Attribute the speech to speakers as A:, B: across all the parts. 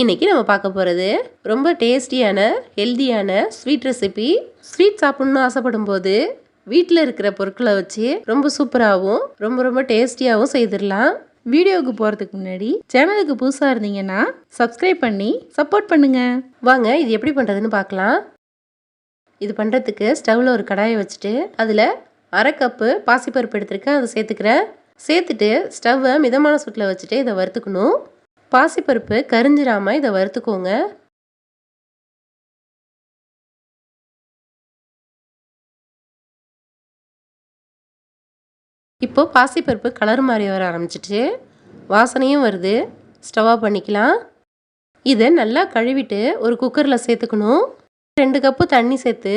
A: இன்றைக்கி நம்ம பார்க்க போகிறது ரொம்ப டேஸ்டியான ஹெல்தியான ஸ்வீட் ரெசிபி ஸ்வீட் சாப்பிட்ணுன்னு ஆசைப்படும் போது வீட்டில் இருக்கிற பொருட்களை வச்சு ரொம்ப சூப்பராகவும் ரொம்ப ரொம்ப டேஸ்டியாகவும் செய்திடலாம்.
B: வீடியோவுக்கு போகிறதுக்கு முன்னாடி சேனலுக்கு புதுசாக இருந்தீங்கன்னா சப்ஸ்கிரைப் பண்ணி சப்போர்ட் பண்ணுங்கள்
A: வாங்க இது எப்படி பண்ணுறதுன்னு பார்க்கலாம். இது பண்ணுறதுக்கு ஸ்டவ்வில் ஒரு கடாயை வச்சுட்டு அதில் அரை கப்பு பாசிப்பருப்பு எடுத்துருக்கேன். அதை சேர்த்துக்கிறேன். சேர்த்துட்டு ஸ்டவ்வை மிதமான சூட்டில் வச்சுட்டு இதை வறுத்துக்கணும். பாசிப்பருப்பு கரிஞ்சிராமல் இதை வறுத்துக்கோங்க. இப்போது பாசிப்பருப்பு கலர் மாதிரி வர ஆரம்பிச்சிட்டு வாசனையும் வருது. ஸ்டவ்வாக பண்ணிக்கலாம். இதை நல்லா கழுவிட்டு ஒரு குக்கரில் சேர்த்துக்கணும். ரெண்டு கப்பு தண்ணி சேர்த்து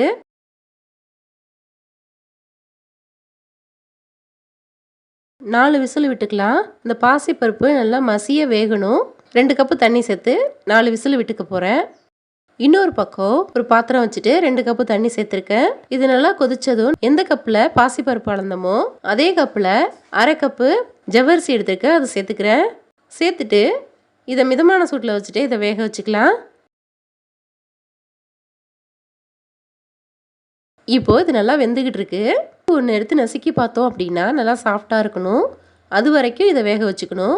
A: நாலு விசில் விட்டுக்கலாம். இந்த பாசிப்பருப்பு நல்லா மசிய வேகணும். ரெண்டு கப்பு தண்ணி சேர்த்து நாலு விசில் விட்டுக்க போகிறேன் இன்னொரு பக்கம் ஒரு பாத்திரம் வச்சுட்டு ரெண்டு கப்பு தண்ணி சேர்த்துருக்கேன். இது நல்லா கொதிச்சதும் எந்த கப்பில் பாசிப்பருப்பு அளந்தமோ அதே கப்பில் அரை கப்பு ஜவ்வரிசி எடுத்துருக்கேன். அதை சேர்த்துக்கிறேன். சேர்த்துட்டு இதை மிதமான சூட்டில் வச்சுட்டு இதை வேக வச்சுக்கலாம். இப்போது இது நல்லா வெந்துக்கிட்டு இருக்கு. ஒன்று எடுத்து நசுக்கி பார்த்தோம் அப்படின்னா நல்லா சாஃப்டாக இருக்கணும். அது வரைக்கும் இதை வேக வச்சுக்கணும்.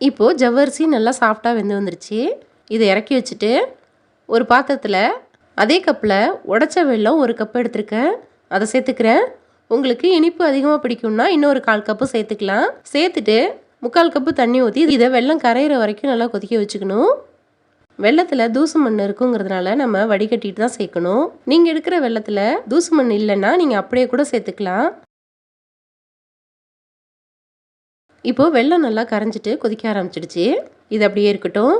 A: இப்போது ஜவ்வரிசி நல்லா சாஃப்டாக வெந்து வந்துருச்சு. இதை இறக்கி வச்சுட்டு ஒரு பாத்திரத்தில் அதே கப்பில் உடச்ச வெள்ளம் ஒரு கப் எடுத்திருக்கேன். அதை சேர்த்துக்கிறேன். உங்களுக்கு இனிப்பு அதிகமாக பிடிக்கும்னா இன்னொரு கால் கப்பு சேர்த்துக்கலாம். சேர்த்துட்டு முக்கால் கப்பு தண்ணி ஊற்றி இதை வெள்ளம் கரையிற வரைக்கும் நல்லா கொதிக்க வச்சுக்கணும். வெள்ளத்தில் தூசு மண் இருக்குங்கிறதுனால நம்ம வடிகட்டிட்டு தான் சேர்க்கணும். நீங்கள் எடுக்கிற வெள்ளத்தில் தூசு மண் இல்லைன்னா நீங்கள் அப்படியே கூட சேர்த்துக்கலாம். இப்போது வெள்ளம் நல்லா கரைஞ்சிட்டு கொதிக்க ஆரம்பிச்சிடுச்சு. இது அப்படியே இருக்கட்டும்.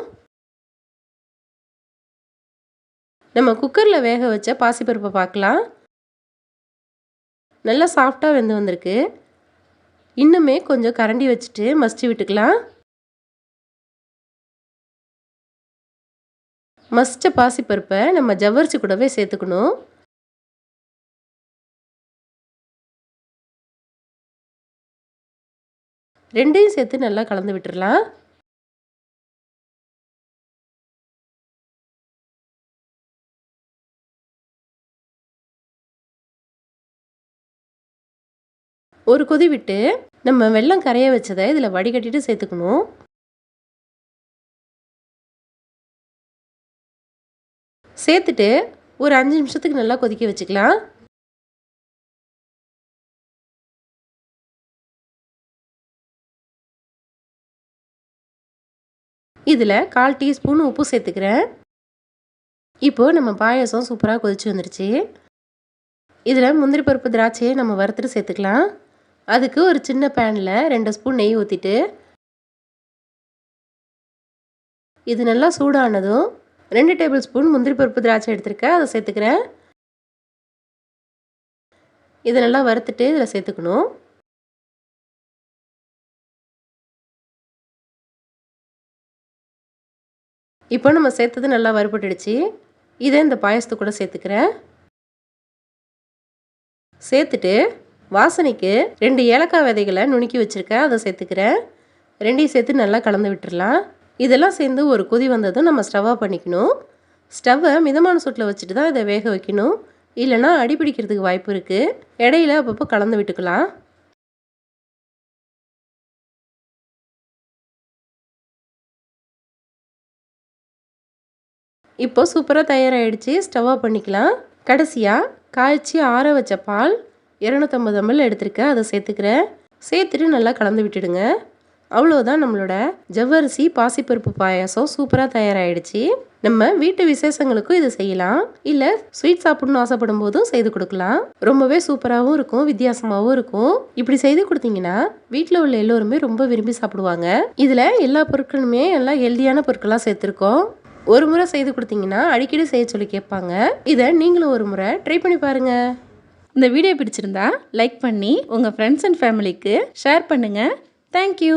A: நம்ம குக்கரில் வேக வச்ச பாசிப்பருப்பை பார்க்கலாம். நல்லா சாஃப்டாக வெந்து வந்திருக்கு. இன்னுமே கொஞ்சம் கரண்டி வச்சுட்டு மசிச்சு விட்டுக்கலாம். மசித்த பாசிப்பருப்பை நம்ம ஜவ்வரிசி கூடவே சேர்த்துக்கணும். ரெண்டையும் சேர்த்து நல்லா கலந்து விட்டுடலாம் ஒரு கொதி விட்டு நம்ம வெள்ளம் கரைய வச்சதை இதில் வடிகட்டிட்டு சேர்த்துக்கணும். சேர்த்துட்டு ஒரு அஞ்சு நிமிஷத்துக்கு நல்லா கொதிக்க வச்சுக்கலாம். இதில் கால் டீஸ்பூன் உப்பு சேர்த்துக்கிறேன். இப்போது நம்ம பாயசம் சூப்பராக கொதிச்சு வந்துருச்சு. இதில் முந்திரி பருப்பு திராட்சையை நம்ம வறுத்துட்டு சேர்த்துக்கலாம். அதுக்கு ஒரு சின்ன பேனில் ரெண்டு ஸ்பூன் நெய் ஊற்றிட்டு இது நல்லா சூடானதும் ரெண்டு டேபிள் ஸ்பூன் முந்திரி பருப்பு திராட்சை எடுத்துருக்கேன் அதை சேர்த்துக்கிறேன். இதை நல்லா வறுத்துட்டு இதில் சேர்த்துக்கணும். இப்போ நம்ம சேர்த்தது நல்லா வறுபட்டுடுச்சு. இதை இந்த பாயசத்து கூட சேர்த்துக்கிறேன். சேர்த்துட்டு வாசனைக்கு ரெண்டு ஏலக்காய் விதைகளை நுணுக்கி வச்சுருக்கேன். அதை சேர்த்துக்கிறேன். ரெண்டையும் சேர்த்து நல்லா கலந்து விட்டுடலாம் இதெல்லாம் சேர்ந்து ஒரு கொதி வந்ததும் நம்ம ஸ்டவ்வாக பண்ணிக்கணும். ஸ்டவ்வை மிதமான சூட்டில் வச்சுட்டு தான் இதை வேக வைக்கணும். இல்லைனா அடிப்பிடிக்கிறதுக்கு வாய்ப்பு இருக்குது இடையில அப்பப்போ கலந்து விட்டுக்கலாம். இப்போ சூப்பராக தயாராகிடுச்சு ஸ்டவ்வாக பண்ணிக்கலாம். கடைசியாக காய்ச்சி ஆற வச்ச பால் இரநூத்தம்பது எம்எல் எடுத்திருக்கேன் அதை சேர்த்துக்கிறேன். சேர்த்துட்டு நல்லா கலந்து விட்டுடுங்க. அவ்வளோதான் நம்மளோட ஜவ்வரிசி பாசிப்பருப்பு பாயாசம் சூப்பராக தயாராகிடுச்சு நம்ம வீட்டு விசேஷங்களுக்கும் இது செய்யலாம். இல்லை ஸ்வீட் சாப்பிடணும்னு ஆசைப்படும் போதும் செய்து கொடுக்கலாம். ரொம்பவே சூப்பராகவும் இருக்கும் வித்தியாசமாகவும் இருக்கும். இப்படி செய்து கொடுத்தீங்கன்னா வீட்டில் உள்ள எல்லோருமே ரொம்ப விரும்பி சாப்பிடுவாங்க. இதில் எல்லா பொருட்களுமே எல்லாம் ஹெல்தியான பொருட்களாக சேர்த்துருக்கோம். ஒரு முறை செய்து கொடுத்தீங்கன்னா அடிக்கடி செய்ய சொல்லி கேட்பாங்க. இதை நீங்களும் ஒரு முறை ட்ரை பண்ணி பாருங்கள்
B: இந்த வீடியோ பிடிச்சிருந்தா லைக் பண்ணி உங்கள் ஃப்ரெண்ட்ஸ் அண்ட் ஃபேமிலிக்கு ஷேர் பண்ணுங்கள் தேங்க்யூ